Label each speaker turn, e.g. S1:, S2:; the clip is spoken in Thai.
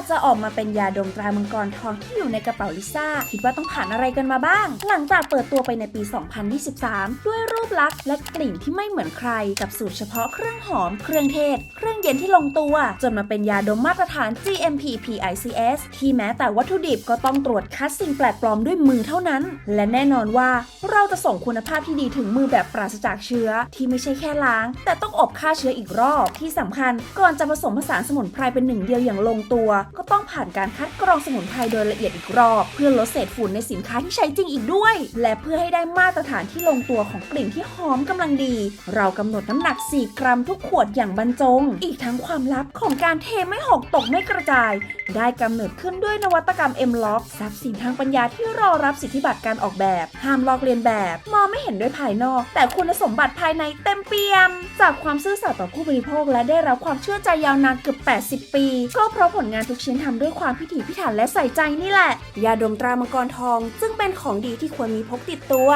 S1: าจะออกมาเป็นยาดมตรามังกรทองที่อยู่ในกระเป๋าลิซ่า คิดว่าต้องผ่านอะไรกันมาบ้าง หลังจากเปิดตัวไปในปี 2023 ด้วยรูปลักษณ์และกลิ่นที่ไม่เหมือนใคร กับสูตรเฉพาะเครื่องหอม เครื่องเทศ เครื่องเย็นที่ลงตัว จนมาเป็นยาดมมาตรฐาน GMP PICS ที่แม้แต่วัตถุดิบก็ต้องตรวจคัดสิ่งแปลกปลอมด้วยมือเท่านั้น และแน่นอนว่าเราจะส่งคุณภาพที่ดีถึงมือแบบปราศจากเชื้อ ที่ไม่ใช่แค่ล้าง แต่ต้องอบฆ่าเชื้ออีกรอบ ที่สำคัญก่อนจะผสมผสานสมุนไพรเป็นหนึ่งเดียวอย่างลงตัว ก็ต้องผ่านการคัดกรองสมุนไพรโดยละเอียดอีกรอบ เพื่อลดเศษฝุ่นในสินค้าที่ใช้จริงอีกด้วย และเพื่อให้ได้มาตรฐานที่ลงตัวของกลิ่นที่หอมกำลังดี เรากำหนดน้ำหนัก 4 กรัมทุกขวดอย่างบรรจง อีกทั้งความลับของการเทไม่หกตกไม่กระจาย ได้กำเนิดขึ้นด้วยนวัตกรรม M Lock ทรัพย์สินทางปัญญาที่รอรับสิทธิบัตรการออกแบบ ห้ามลอกเลียนแบบ มองไม่เห็นด้วยภายนอก แต่คุณสมบัติภายในเต็มเปี่ยม จากความซื่อสัตย์ต่อผู้บริโภคและได้รับความเชื่อใจยาวนานเกือบ 80 ปี ก็เพราะผลงานทุกชิ้นทำด้วยความพิถีพิถันและใส่ใจนี่แหละ ยาดมตรามังกรทอง ซึ่งเป็นของดีที่ควรมีพกติดตัว